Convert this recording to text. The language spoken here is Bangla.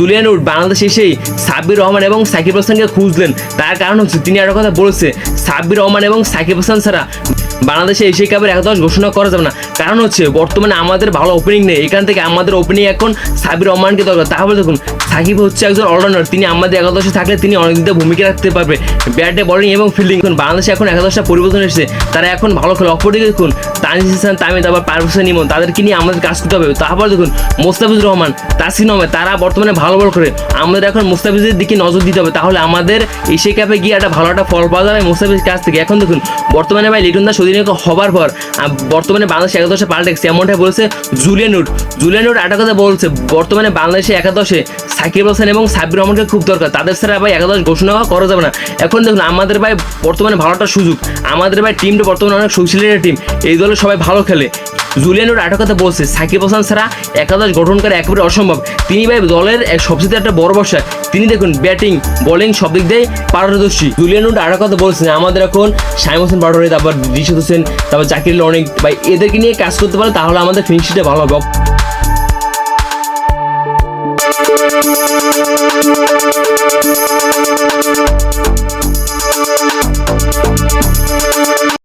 জুলিয়ান উড বাংলাদেশ এসেই সাব্বির রহমান এবং সাকিব হাসানকে খুঁজলেন। তার কারণ হচ্ছে তিনি একটা কথা বলেছে, সাব্বির রহমান এবং সাকিব হাসান ছাড়া বাংলাদেশে এশিয়া কাপের একদশ ঘোষণা করা যাবে না। কারণ হচ্ছে, বর্তমানে আমাদের ভালো ওপেনিং নেই। এখান থেকে আমাদের ওপেনিং এখন সাবির রহমানকে দরকার। তাহলে দেখুন সাকিব হচ্ছে একজন অলরাউন্ডার তিনি আমাদের একাদশে থাকলে তিনি অনেক ভূমিকা রাখতে পারবে। ব্যাটে বলিং এবং ফিল্ডিং এখন বাংলাদেশে এখন একাদশটা পরিবর্তন এসেছে তারা এখন ভালো খেলে। অপরদিকে দেখুন তানজিদ হাসান তামিদ আবার পারভেজ ইমন তাদেরকে নিয়ে আমাদের কাজ করতে হবে। তারপর দেখুন, মোস্তাফিজুর রহমান তাসিন আহমেদ, তারা বর্তমানে ভালো বল করে। আমাদের এখন মোস্তাফিজের দিকে নজর দিতে হবে। তাহলে আমাদের এশিয়া কাপে গিয়ে একটা ভালো একটা ফল পাওয়া যাবে মুস্তাফিজের কাছ থেকে। এখন দেখুন, বর্তমানে ভাই লিটন দাস অধিনায়ক হবার পর বর্তমানে বাংলাদেশ একাদশে পাল্টেছে। এমনটাই বলেছে জুলিয়ান উড। জুলিয়ান উড একটা কথা বলছে, বর্তমানে বাংলাদেশে একাদশে সাকিব হাসান এবং সাব্বির রহমানকে খুব দরকার। তাদের ছাড়া ভাই একাদশ ঘোষণা করা যাবে না। এখন দেখুন, আমাদের ভাই বর্তমানে ভালো একটা সুযোগ। আমাদের ভাই টিমটা বর্তমানে অনেক একটা টিম এই দলে সবাই ভালো খেলে। জুলিয়ানোর কথা বলছে, সাকিব হাসান ছাড়া একাদশ গঠন করা একেবারে অসম্ভব। তিনি ভাই দলের এক সবচেয়ে একটা বড় বসা। তিনি দেখুন ব্যাটিং বোলিং সব দিক দিয়ে পারদর্শী। জুলিয়ানোর কথা বলছেন আমাদের এখন সাইম হোসেন পাটোয়ারি, তারপর রিশাদ হোসেন, তারপর জাকির অনেক ভাই এদেরকে নিয়ে কাজ করতে পারে তাহলে আমাদের ফিনিশিংটা ভালো হবে। Thank you.